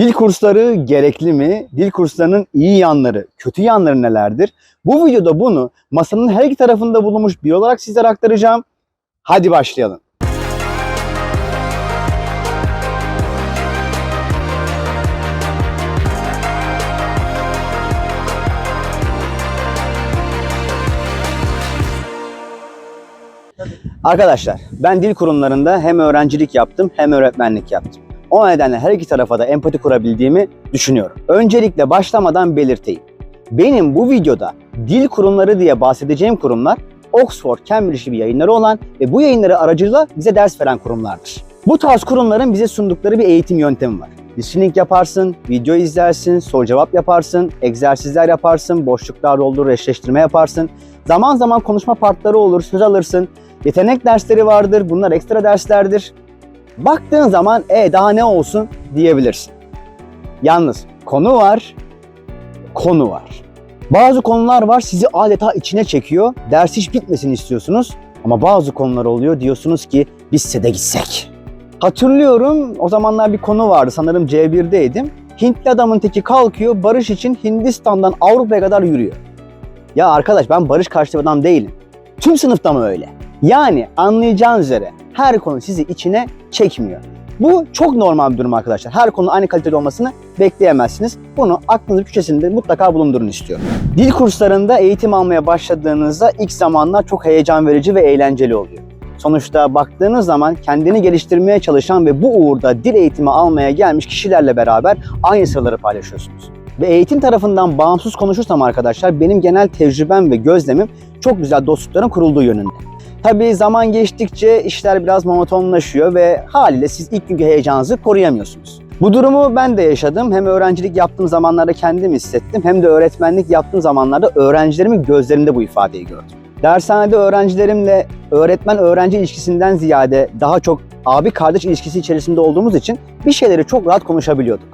Dil kursları gerekli mi? Dil kurslarının iyi yanları, kötü yanları nelerdir? Bu videoda bunu masanın her iki tarafında bulunmuş bir olarak sizlere aktaracağım. Hadi başlayalım. Arkadaşlar ben dil kurumlarında hem öğrencilik yaptım hem öğretmenlik yaptım. O nedenle her iki tarafa da empati kurabildiğimi düşünüyorum. Öncelikle başlamadan belirteyim. Benim bu videoda dil kurumları diye bahsedeceğim kurumlar Oxford, Cambridge gibi yayınları olan ve bu yayınları aracılığıyla bize ders veren kurumlardır. Bu tarz kurumların bize sundukları bir eğitim yöntemi var. Listening yaparsın, video izlersin, soru cevap yaparsın, egzersizler yaparsın, boşluklar doldurur, eşleştirme yaparsın. Zaman zaman konuşma partları olur, söz alırsın. Yetenek dersleri vardır, bunlar ekstra derslerdir. Baktığın zaman e daha ne olsun diyebilirsin. Yalnız konu var, konu var. Bazı konular var sizi adeta içine çekiyor. Ders hiç bitmesin istiyorsunuz. Ama bazı konular oluyor diyorsunuz ki biz de gitsek. Hatırlıyorum o zamanlar bir konu vardı sanırım C1'deydim. Hintli adamın teki kalkıyor barış için Hindistan'dan Avrupa'ya kadar yürüyor. Ya arkadaş ben barış karşıtı adam değilim. Tüm sınıfta mı öyle? Yani anlayacağınız üzere her konu sizi içine çekmiyor. Bu çok normal bir durum arkadaşlar. Her konu aynı kalitede olmasını bekleyemezsiniz. Bunu aklınızın köşesinde mutlaka bulundurun istiyorum. Dil kurslarında eğitim almaya başladığınızda ilk zamanlar çok heyecan verici ve eğlenceli oluyor. Sonuçta baktığınız zaman kendini geliştirmeye çalışan ve bu uğurda dil eğitimi almaya gelmiş kişilerle beraber aynı sırları paylaşıyorsunuz. Ve eğitim tarafından bağımsız konuşursam arkadaşlar benim genel tecrübem ve gözlemim çok güzel dostlukların kurulduğu yönünde. Tabii zaman geçtikçe işler biraz monotonlaşıyor ve haliyle siz ilk günkü heyecanınızı koruyamıyorsunuz. Bu durumu ben de yaşadım. Hem öğrencilik yaptığım zamanlarda kendim hissettim hem de öğretmenlik yaptığım zamanlarda öğrencilerimin gözlerinde bu ifadeyi gördüm. Dershanede öğrencilerimle öğretmen öğrenci ilişkisinden ziyade daha çok abi kardeş ilişkisi içerisinde olduğumuz için bir şeyleri çok rahat konuşabiliyorduk.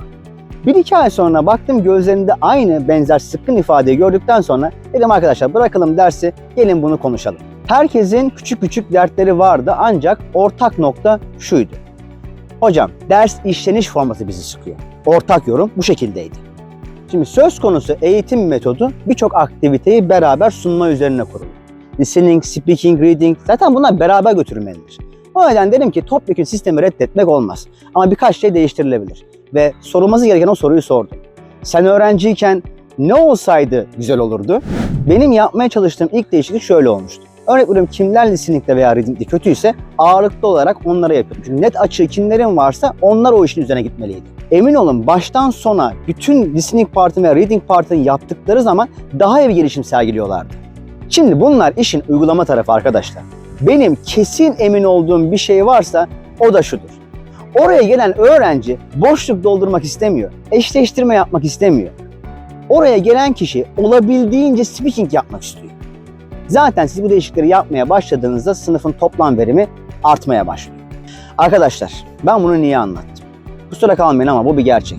Bir iki ay sonra baktım gözlerinde aynı benzer sıkkın ifadeyi gördükten sonra dedim arkadaşlar bırakalım dersi gelin bunu konuşalım. Herkesin küçük küçük dertleri vardı ancak ortak nokta şuydu. Hocam ders işleniş formatı bizi sıkıyor. Ortak yorum bu şekildeydi. Şimdi söz konusu eğitim metodu birçok aktiviteyi beraber sunma üzerine kurulu. Listening, speaking, reading zaten bunlar beraber götürülmelidir. O yüzden dedim ki topyekun sistemi reddetmek olmaz. Ama birkaç şey değiştirilebilir. Ve sorulması gereken o soruyu sordum. Sen öğrenciyken ne olsaydı güzel olurdu? Benim yapmaya çalıştığım ilk değişiklik şöyle olmuştu. Örnek veriyorum kimler listening'de veya reading'de kötüyse ağırlıklı olarak onlara yapıyorum. Çünkü net açığı kimlerin varsa onlar o işin üzerine gitmeliydi. Emin olun baştan sona bütün listening part'ın ve reading part'ın yaptıkları zaman daha iyi bir gelişim sergiliyorlardı. Şimdi bunlar işin uygulama tarafı arkadaşlar. Benim kesin emin olduğum bir şey varsa o da şudur. Oraya gelen öğrenci boşluk doldurmak istemiyor. Eşleştirme yapmak istemiyor. Oraya gelen kişi olabildiğince speaking yapmak istiyor. Zaten siz bu değişiklikleri yapmaya başladığınızda sınıfın toplam verimi artmaya başlıyor. Arkadaşlar ben bunu niye anlattım? Kusura kalmayın ama bu bir gerçek.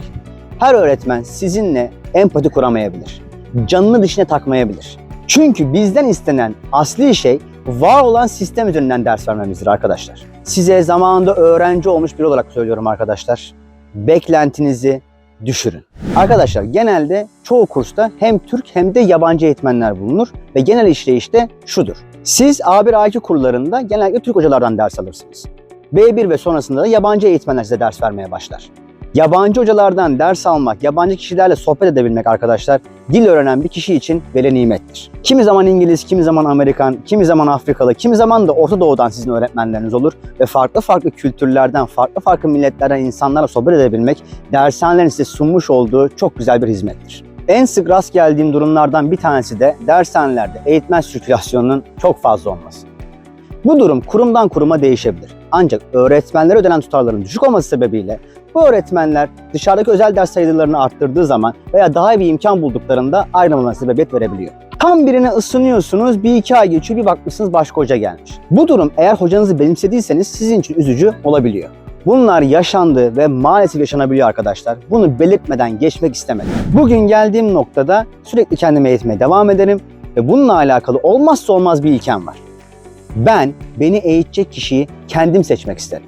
Her öğretmen sizinle empati kuramayabilir. Canını dişine takmayabilir. Çünkü bizden istenen asli şey var olan sistem üzerinden ders vermemizdir arkadaşlar. Size zamanında öğrenci olmuş biri olarak söylüyorum arkadaşlar. Beklentinizi düşürün. Arkadaşlar genelde çoğu kursta hem Türk hem de yabancı eğitmenler bulunur ve genel işleyişte şudur. Siz A1 A2 kurlarında genellikle Türk hocalardan ders alırsınız. B1 ve sonrasında da yabancı eğitmenler size ders vermeye başlar. Yabancı hocalardan ders almak, yabancı kişilerle sohbet edebilmek arkadaşlar dil öğrenen bir kişi için veli nimettir. Kimi zaman İngiliz, kimi zaman Amerikan, kimi zaman Afrikalı, kimi zaman da Orta Doğu'dan sizin öğretmenleriniz olur ve farklı farklı kültürlerden, farklı farklı milletlerden insanlarla sohbet edebilmek dershanelerin size sunmuş olduğu çok güzel bir hizmettir. En sık rast geldiğim durumlardan bir tanesi de dershanelerde eğitmen sirkülasyonunun çok fazla olması. Bu durum kurumdan kuruma değişebilir. Ancak öğretmenlere ödenen tutarların düşük olması sebebiyle bu öğretmenler dışarıdaki özel ders sayılarını arttırdığı zaman veya daha iyi bir imkan bulduklarında ayrılmalarına sebebiyet verebiliyor. Tam birine ısınıyorsunuz, bir iki ay geçiyor, bir bakmışsınız başka hoca gelmiş. Bu durum eğer hocanızı benimsediyseniz sizin için üzücü olabiliyor. Bunlar yaşandı ve maalesef yaşanabiliyor arkadaşlar. Bunu belirtmeden geçmek istemedim. Bugün geldiğim noktada sürekli kendimi eğitmeye devam ederim ve bununla alakalı olmazsa olmaz bir ilkem var. Ben beni eğitecek kişiyi kendim seçmek isterim.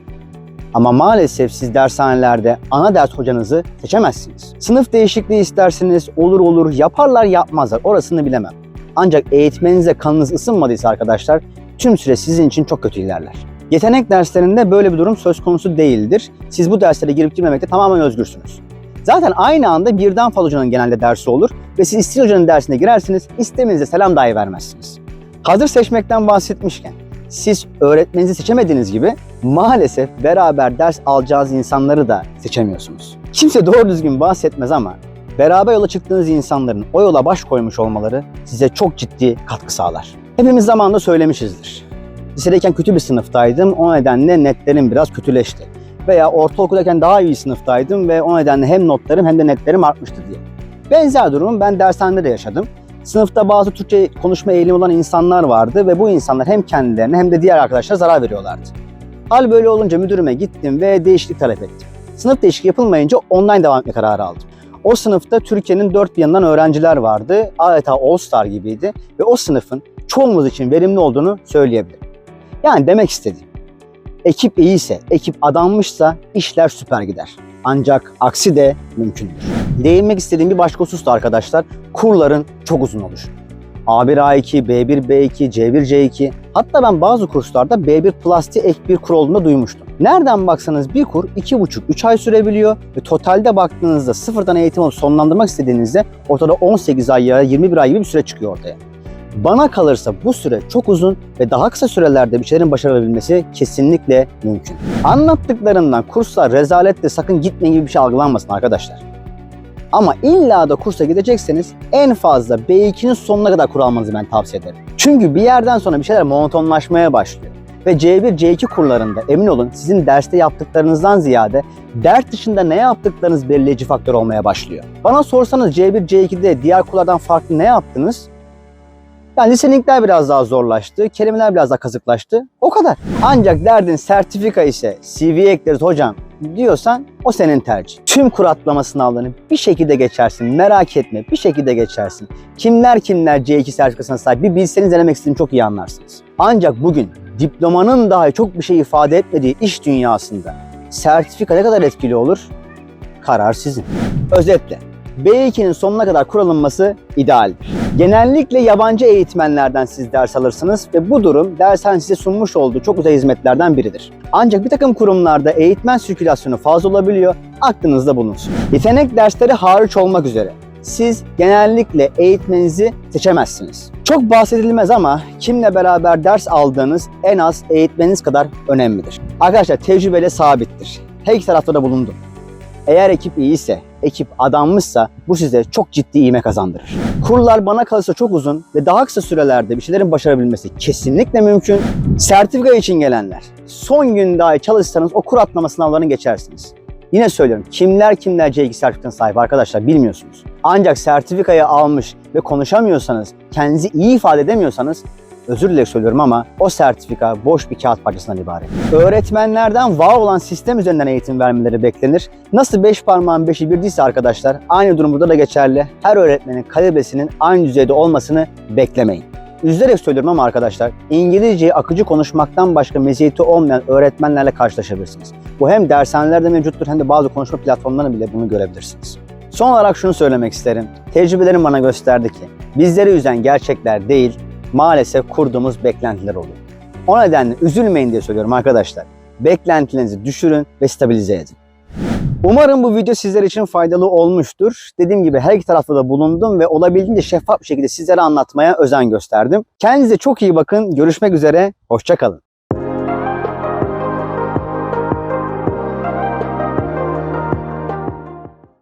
Ama maalesef siz dershanelerde ana ders hocanızı seçemezsiniz. Sınıf değişikliği istersiniz, olur olur, yaparlar yapmazlar, orasını bilemem. Ancak eğitmeninize kanınız ısınmadıysa arkadaşlar, tüm süre sizin için çok kötü ilerler. Yetenek derslerinde böyle bir durum söz konusu değildir. Siz bu derslere girip girmemekte tamamen özgürsünüz. Zaten aynı anda birden fazla hocanın genelde dersi olur ve siz isteyen hocanın dersine girersiniz, istemenize selam dahi vermezsiniz. Hazır seçmekten bahsetmişken, siz öğretmeninizi seçemediğiniz gibi maalesef beraber ders alacağınız insanları da seçemiyorsunuz. Kimse doğru düzgün bahsetmez ama beraber yola çıktığınız insanların o yola baş koymuş olmaları size çok ciddi katkı sağlar. Hepimiz zamanında söylemişizdir. Lisedeyken kötü bir sınıftaydım, o nedenle netlerim biraz kötüleşti. Veya ortaokuldayken daha iyi sınıftaydım ve o nedenle hem notlarım hem de netlerim artmıştı diye. Benzer durum ben dershanede de yaşadım. Sınıfta bazı Türkçe konuşma eğilimi olan insanlar vardı ve bu insanlar hem kendilerine hem de diğer arkadaşlara zarar veriyorlardı. Hal böyle olunca müdürüme gittim ve değişiklik talep ettim. Sınıf değişikliği yapılmayınca online devam etme kararı aldım. O sınıfta Türkiye'nin dört bir yanından öğrenciler vardı. Adeta All Star gibiydi ve o sınıfın çoğumuz için verimli olduğunu söyleyebilirim. Yani demek istediğim, ekip iyiyse, ekip adanmışsa işler süper gider. Ancak aksi de mümkündür. Değinmek istediğim bir başka husus da arkadaşlar, kurların çok uzun oluşu. A1, A2, B1, B2, C1, C2 hatta ben bazı kurslarda B1 Plus'te ek bir kur olduğunu duymuştum. Nereden baksanız bir kur 2,5-3 ay sürebiliyor ve totalde baktığınızda sıfırdan eğitim alıp sonlandırmak istediğinizde ortada 18 ay ya 21 ay gibi bir süre çıkıyor ortaya. Bana kalırsa bu süre çok uzun ve daha kısa sürelerde bir şeylerin başarılabilmesi kesinlikle mümkün. Anlattıklarımdan kurslar rezaletle sakın gitmeyin gibi bir şey algılanmasın arkadaşlar. Ama illa da kursa gidecekseniz en fazla B2'nin sonuna kadar kur almanızı ben tavsiye ederim. Çünkü bir yerden sonra bir şeyler monotonlaşmaya başlıyor. Ve C1, C2 kurlarında emin olun sizin derste yaptıklarınızdan ziyade ders dışında ne yaptıklarınız belirleyici faktör olmaya başlıyor. Bana sorsanız C1, C2'de diğer kurlardan farklı ne yaptınız? Yani listeningler biraz daha zorlaştı, kelimeler biraz daha kazıklaştı. O kadar. Ancak derdin sertifika ise CV'ye ekleriz hocam diyorsan o senin tercih. Tüm kur atlama sınavlarını bir şekilde geçersin. Merak etme bir şekilde geçersin. Kimler kimler C2 sertifikasına sahip bir bilseniz denemek istediğimi çok iyi anlarsınız. Ancak bugün diplomanın dahi çok bir şey ifade etmediği iş dünyasında sertifika ne kadar etkili olur? Karar sizin. Özetle B2'nin sonuna kadar kur alınması idealdir. Genellikle yabancı eğitmenlerden siz ders alırsınız ve bu durum dershane size sunmuş olduğu çok güzel hizmetlerden biridir. Ancak bir takım kurumlarda eğitmen sirkülasyonu fazla olabiliyor, aklınızda bulunsun. Yetenek dersleri hariç olmak üzere siz genellikle eğitmeninizi seçemezsiniz. Çok bahsedilmez ama kimle beraber ders aldığınız en az eğitmeniniz kadar önemlidir. Arkadaşlar tecrübeyle sabittir. Her iki tarafta da bulundum. Eğer ekip iyiyse, ekip adanmışsa bu size çok ciddi iğme kazandırır. Kurlar bana kalırsa çok uzun ve daha kısa sürelerde bir şeylerin başarabilmesi kesinlikle mümkün. Sertifika için gelenler, son gün dahi çalışsanız o kur atlama sınavlarını geçersiniz. Yine söylüyorum kimler kimler C2 sertifikasına sahip arkadaşlar bilmiyorsunuz. Ancak sertifikayı almış ve konuşamıyorsanız, kendinizi iyi ifade edemiyorsanız özür dilerim söylüyorum ama o sertifika boş bir kağıt parçasından ibaret. Öğretmenlerden var olan sistem üzerinden eğitim vermeleri beklenir. Nasıl beş parmağın beşi bir değilse arkadaşlar aynı durum burada da geçerli. Her öğretmenin kalibresinin aynı düzeyde olmasını beklemeyin. Üzülerek söylüyorum ama arkadaşlar İngilizceyi akıcı konuşmaktan başka meziyeti olmayan öğretmenlerle karşılaşabilirsiniz. Bu hem dershanelerde mevcuttur hem de bazı konuşma platformlarında bile bunu görebilirsiniz. Son olarak şunu söylemek isterim. Tecrübelerim bana gösterdi ki bizleri üzen gerçekler değil, maalesef kurduğumuz beklentiler oluyor. O nedenle üzülmeyin diye söylüyorum arkadaşlar. Beklentilerinizi düşürün ve stabilize edin. Umarım bu video sizler için faydalı olmuştur. Dediğim gibi her iki tarafta da bulundum ve olabildiğince şeffaf bir şekilde sizlere anlatmaya özen gösterdim. Kendinize çok iyi bakın. Görüşmek üzere. Hoşçakalın.